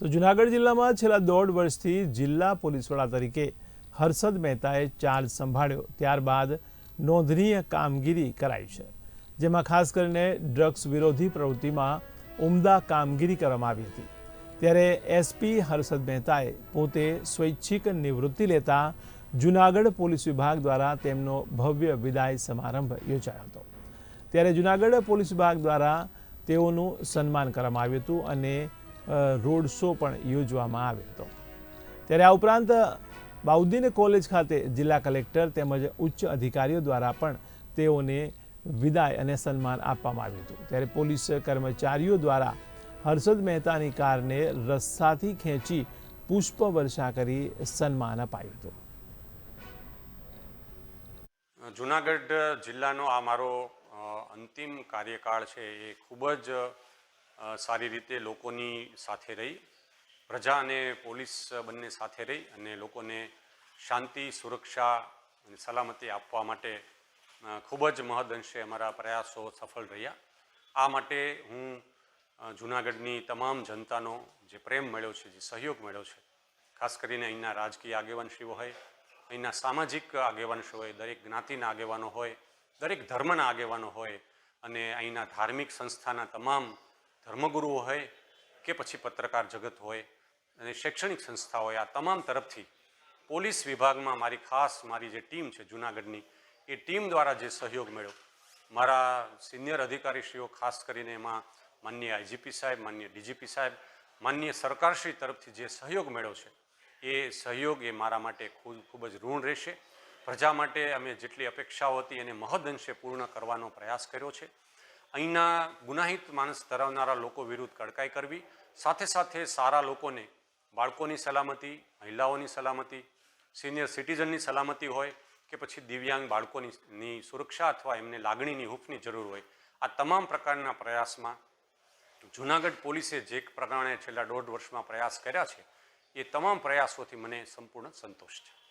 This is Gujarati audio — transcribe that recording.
તો જુનાગઢ જિલ્લામાં છેલ્લા દોઢ વર્ષથી જિલ્લા પોલીસ વડા તરીકે હર્ષદ મહેતાએ ચાર્જ સંભાળ્યો, ત્યારબાદ નોંધનીય કામગીરી કરાઈ છે, જેમાં ખાસ કરીને ડ્રગ્સ વિરોધી પ્રવૃત્તિમાં ઉમદા કામગીરી કરવામાં આવી હતી. ત્યારે એસપી હર્ષદ મહેતાએ પોતે સ્વૈચ્છિક નિવૃત્તિ લેતા જુનાગઢ પોલીસ વિભાગ દ્વારા તેમનો ભવ્ય વિદાય સમારંભ યોજાયો હતો. ત્યારે જુનાગઢ પોલીસ વિભાગ દ્વારા તેઓનું સન્માન કરવામાં આવ્યું હતું અને રોડ શો પણ યોજવામાં આવ્યો હતો ત્યારે આ ઉપરાંત બાઉદ્દીન કોલેજ ખાતે જિલ્લા કલેક્ટર તેમજ ઉચ્ચ અધિકારીઓ દ્વારા પણ તેઓને વિદાય અને સન્માન આપવામાં આવ્યું હતું. ત્યારે પોલીસ કર્મચારીઓ દ્વારા હર્ષદ મહેતાની કારને રસ્તાથી ખેંચી પુષ્પ વર્ષા કરી સન્માન અપાયું હતું. જુનાગઢ જિલ્લાનો આ મારો અંતિમ કાર્યકાળ છે એ ખૂબ જ સારી રીતે લોકોની સાથે રહી. પ્રજા અને પોલીસ બંને સાથે રહી અને લોકોને શાંતિ, સુરક્ષા અને સલામતી આપવા માટે ખૂબ જ મહદઅંશે અમારા પ્રયાસો સફળ રહ્યા. આ માટે હું જૂનાગઢની તમામ જનતાનો જે પ્રેમ મળ્યો છે, જે સહયોગ મળ્યો છે, ખાસ કરીને અહીંના રાજકીય આગેવાનશ્રીઓ હોય, અહીંના સામાજિક આગેવાનશ્રીઓ હોય, દરેક જ્ઞાતિના આગેવાનો હોય, દરેક ધર્મના આગેવાનો હોય અને અહીંના ધાર્મિક સંસ્થાના તમામ ધર્મગુરુઓ હોય કે પછી પત્રકાર જગત હોય અને શૈક્ષણિક સંસ્થા હોય, આ તમામ તરફથી પોલીસ વિભાગમાં મારી ખાસ મારી જે ટીમ છે જુનાગઢની, એ ટીમ દ્વારા જે સહયોગ મળ્યો. મારા સિનિયર અધિકારીશ્રીઓ, ખાસ કરીને એમાં માનનીય આઈજીપી સાહેબ માન્ય ડીજીપી સાહેબ માન્ય સરકારશ્રી તરફથી જે સહયોગ મળ્યો છે, એ સહયોગ એ મારા માટે ખૂબ ખૂબ જ ઋણ રહેશે. પ્રજા માટે અમે જેટલી અપેક્ષાઓ હતી એને મહદઅંશે પૂર્ણ કરવાનો પ્રયાસ કર્યો છે. અહીંના ગુનાહિત માણસ ધરાવનારા લોકો વિરુદ્ધ કડકાઈ કરવી, સાથે સાથે સારા લોકોને બાળકોની સલામતી, મહિલાઓની સલામતી, સિનિયર સિટીઝનની સલામતી હોય કે પછી દિવ્યાંગ બાળકોની સુરક્ષા અથવા એમને લાગણીની હૂફની જરૂર હોય. આ તમામ પ્રકારના પ્રયાસમાં જુનાગઢ પોલીસે જે પ્રમાણે છેલ્લા દોઢ વર્ષમાં પ્રયાસ કર્યા છે, એ તમામ પ્રયાસોથી મને સંપૂર્ણ સંતોષ છે.